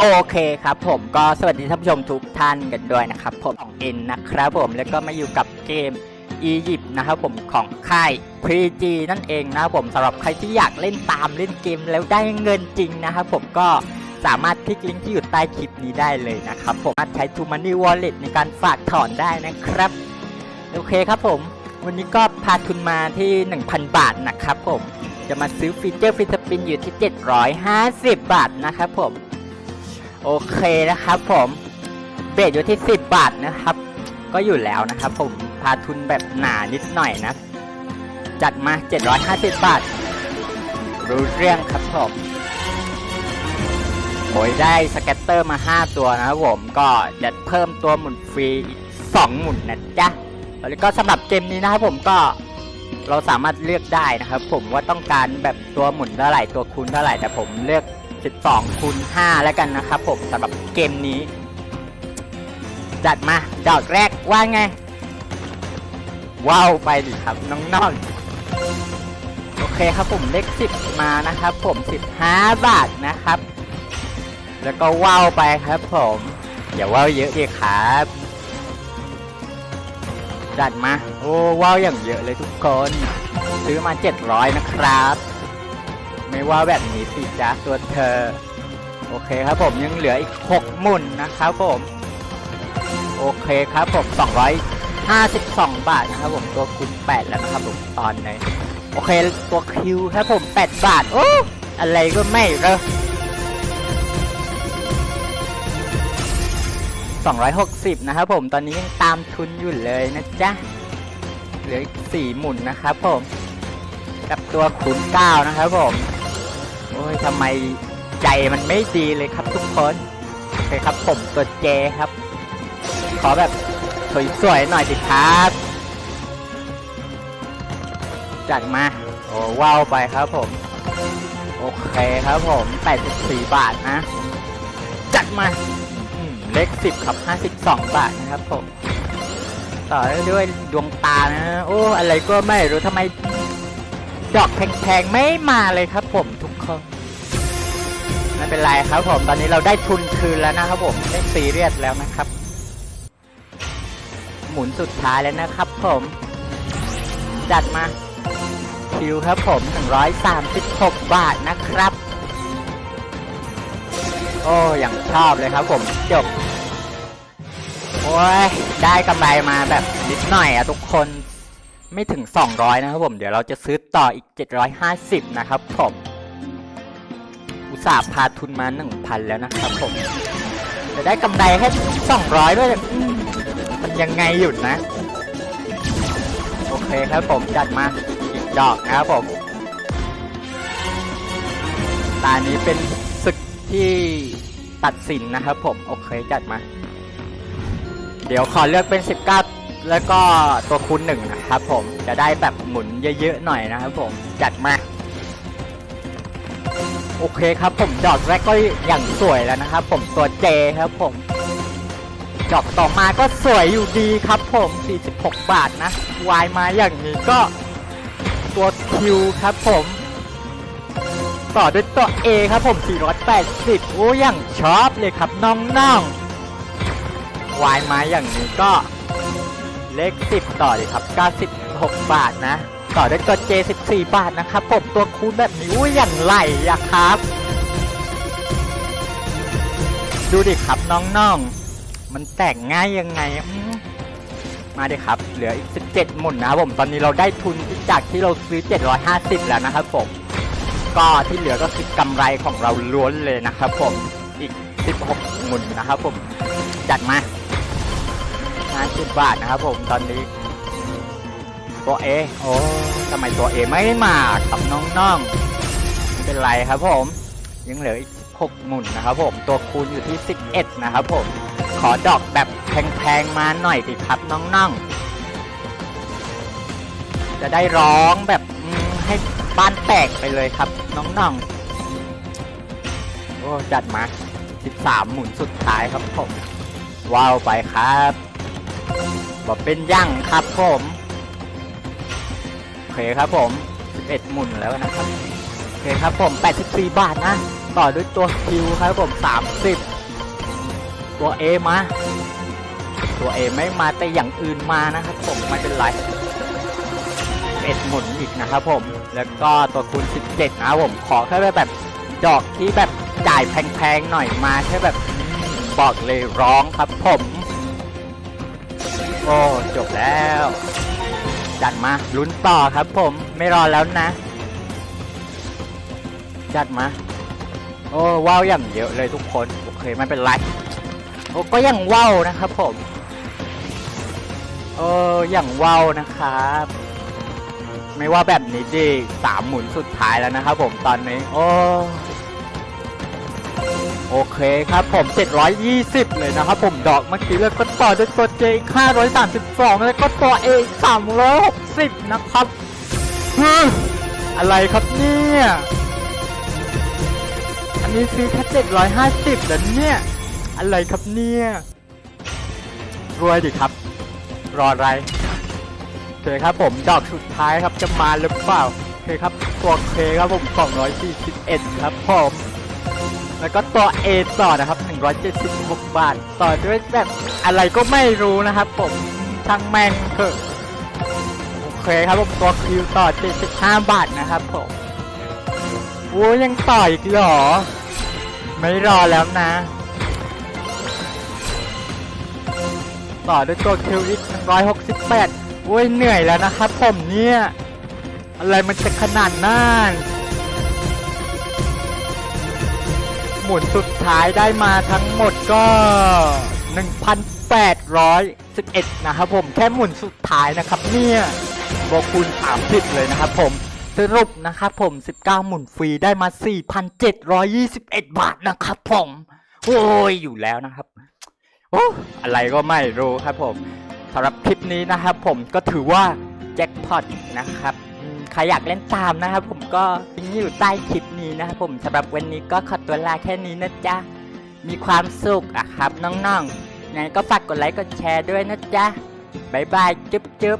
โอเคครับผมก็สวัสดีท่านผู้ชมทุกท่านกันด้วยนะครับ ผมของเอ็นนะครับผมแล้วก็มาอยู่กับเกมอียิปต์นะครับผมของค่าย PG นั่นเองนะครับผมสำหรับใครที่อยากเล่นตามเล่นเกมแล้วได้เงินจริงนะครับผมก็สามารถคลิกลิงก์ที่อยู่ใต้คลิปนี้ได้เลยนะครับผมสามารถใช้ t ู Money Wallet ในการฝากถอนได้นะครับ โอเคครับผม วันนี้ก็พาทุนมาที่ 1,000 บาทนะครับผมจะมาซื้อฟีเจอร์ฟิสปินอยู่ที่ 750 บาทนะครับผม โอเคนะครับผมเบสอยู่ที่ 10 บาทนะครับ ก็อยู่แล้วนะครับ ผมพาทุนแบบหนานิดหน่อยนะ จัดมา 750 บาท รู้เรื่องครับผมโอ้ยได้สเก็ตเตอร์มา 5 ตัวนะครับผมก็จะเพิ่มตัวหมุนฟรีอีก 2 หมุนนะจ๊ะแล้วก็สำหรับเกมนี้นะครับผมก็เราสามารถเลือกได้นะครับ ผมว่าต้องการแบบตัวหมุนเท่าไหร่ตัวคูณเท่าไหร่แต่ผมเลือก 12คูณ5แล้วกันนะครับผมสำหรับเกมนี้ จัดมาดอกแรกว่าไง ว้าวไปดิครับน้องๆ โอเคครับผมเลข10 มานะครับผม 15 บาทนะครับ แล้วก็ว้าวไปครับผมอย่าว้าวเยอะดีครับจัดมา โอ้ว้าวอย่างเยอะเลยทุกคน ซื้อมา 700 นะครับ ไม่ว่าแบบนี้สิจ้าตัวเธอ โอเคครับผมยังเหลืออีก6หมุนนะครับผม โอเคครับผม252บาทนะครับผมตัวคูณ8แล้วนะครับผมตอนนี้โอเคตัวคิวครับผม8บาทโอ้อะไรก็ไม่เรอ260นะครับผมตอนนี้ยังตามทุนอยู่เลยนะจ๊ะเหลืออีก4หมุนนะครับผมกับตัวคูณ9นะครับผม โอ้ยทำไมใจมันไม่ดีเลยครับทุกคนโอเคครับผมตัวเจครับ ขอแบบสวยๆหน่อยสิครับจัดมาโอ้ว้าวไปครับผม โอเคครับผม 84 บาทนะ จัดมาเลข10ครับ 52 บาทนะครับผม ต่อด้วยดวงตานะ โอ้ อะไรก็ไม่รู้ทำไม ดอกแพงๆไม่มาเลยครับผมทุกคนไม่เป็นไรครับผมตอนนี้เราได้ทุนคืนแล้วนะครับผมได้ซีเรียสแล้วนะครับ หมุนสุดท้ายแล้วนะครับผมจัดมาคิวครับผม136 บาทนะครับ โอ้อย่างชอบเลยครับผมจบโอ้ยได้กำไรมาแบบนิดหน่อยอะทุกคน ไม่ถึง 200 นะครับผม เดี๋ยวเราจะซื้อต่ออีก 750 นะครับผม อุตส่าห์พาทุนมา 1,000 แล้วนะครับผม จะได้กำไรแค่200 ด้วยมันยังไงหยุดนะ โอเคครับผม จัดมาอีกดอกนะครับผม ตานี้เป็นศึกที่ตัดสินนะครับผม โอเค จัดมา เดี๋ยวขอเลือกเป็น 19 แล้วก็ตัวคูณหนึ่งนะครับผมจะได้แบบหมุนเยอะๆหน่อยนะครับผมจัดมาโอเคครับผมดอกแรกก็อย่างสวยแล้วนะครับผมตัวเจครับผมดอกต่อมาก็สวยอยู่ดีครับผม 46 บาทนะวายมาอย่างนี้ก็ตัวคิวครับผมต่อด้วยตัว A ครับผม 480 โอ้อย่างชอบเลยครับน้องๆวายมาอย่างนี้ก็ เลข 10 ต่อเลยครับ 96 บาทนะ ต่อด้วยตัว J 14 บาทนะครับผมตัวคูณแบบนี้อุ้ยอย่างไหลอะครับ ดูดิครับน้องๆ มันแตกง่ายยังไง มาดิครับ เหลืออีก 17 หมุนนะครับผมตอนนี้เราได้ทุนจากที่เราซื้อ 750 แล้วนะครับผมก็ที่เหลือก็คือกำไรของเราล้วนเลยนะครับผมอีก 16 หมุนนะครับผมจัดมา 50 บาทนะครับผมตอนนี้ ตัวเอโอ้ทำไมตัวเอไม่มาครับน้องๆไม่เป็นไรครับผม ยังเหลืออีก 6 หมุนนะครับผมตัวคูณอยู่ที่ 11 นะครับผม ขอดอกแบบแพงๆมาหน่อยสิครับน้องๆ จะได้ร้องแบบให้บ้านแตกไปเลยครับน้องๆ โอ้จัดมา 13 หมุนสุดท้ายครับผมว้าวไปครับ บอกเป็นยั่งครับผมโอเคครับผม 11 หมุนแล้วนะครับโอเคครับผม 84 บาทนะ ต่อด้วยตัวคิวครับผม 30 ตัว A มา ตัว A ไม่มาแต่อย่างอื่นมานะครับผม ไม่เป็นไรเอ็ดหมุนอีกนะครับผม แล้วก็ตัวคูณ 17 นะผม ขอแค่แบบดอกที่แบบจ่ายแพงๆหน่อยมาแค่แบบบอกเลยร้องครับผม โอ้จบแล้ว จัดมาลุ้นต่อครับผมไม่รอแล้วนะ จัดมา โอ้ว้าวอย่างเยอะเลยทุกคนโอเคไม่เป็นไรโอ้ก็ยังว้าวนะครับผมโอ้อย่างว้าวนะครับ ไม่ว่าแบบนี้ดีสามหมุนสุดท้ายแล้วนะครับผมตอนนี้ โอ้ โอเคครับผม 720 เลยนะครับผมดอกเมื่อกี้แล้วก็ต่อด้วยตัว J อีก532 แล้วก็ตัว A อีก360 นะครับอะไรครับเนี่ย อันนี้ซื้อแค่ 750แล้วเนี่ย อะไรครับเนี่ย รวยดิครับ รออะไรโอเคครับผมดอกสุดท้ายครับจะมาหรือเปล่าโอเคครับ ตัวเคครับผม 241 ครับผม แล้วก็ตัว A ต่อนะครับ 176 บาท ต่อด้วยแบบอะไรก็ไม่รู้นะครับผมช่างแม่งเถอะโอเคครับผมตัวคิวต่อ 75 บาทนะครับผมโอ้ยังต่ออีกเหรอ ไม่รอแล้วนะ ต่อด้วยตัวคิวอีก 168โอ้ยเหนื่อยแล้วนะครับผมเนี่ย อะไรมันจะขนาดนั้น หมุนสุดท้ายได้มาทั้งหมดก็ 1,811 นะครับผมแค่หมุนสุดท้ายนะครับเนี่ยบวกคูณ 30 เลยนะครับผมสรุปนะครับผม 19 หมุนฟรีได้มา 4,721 บาทนะครับผมโอ้ยอยู่แล้วนะครับโอ้อะไรก็ไม่รู้ครับผมสำหรับคลิปนี้นะครับผมก็ถือว่าแจ็คพอตนะครับ ใครอยากเล่นตามนะครับผมก็ลิงก์อยู่ใต้คลิปนี้นะครับผมสำหรับวันนี้ก็ขอตัวลาแค่นี้นะจ๊ะ มีความสุขอะครับน้องๆงั้นก็ฝากกดไลค์กดแชร์ด้วยนะจ๊ะบ๊ายบายจุ๊บจุ๊บ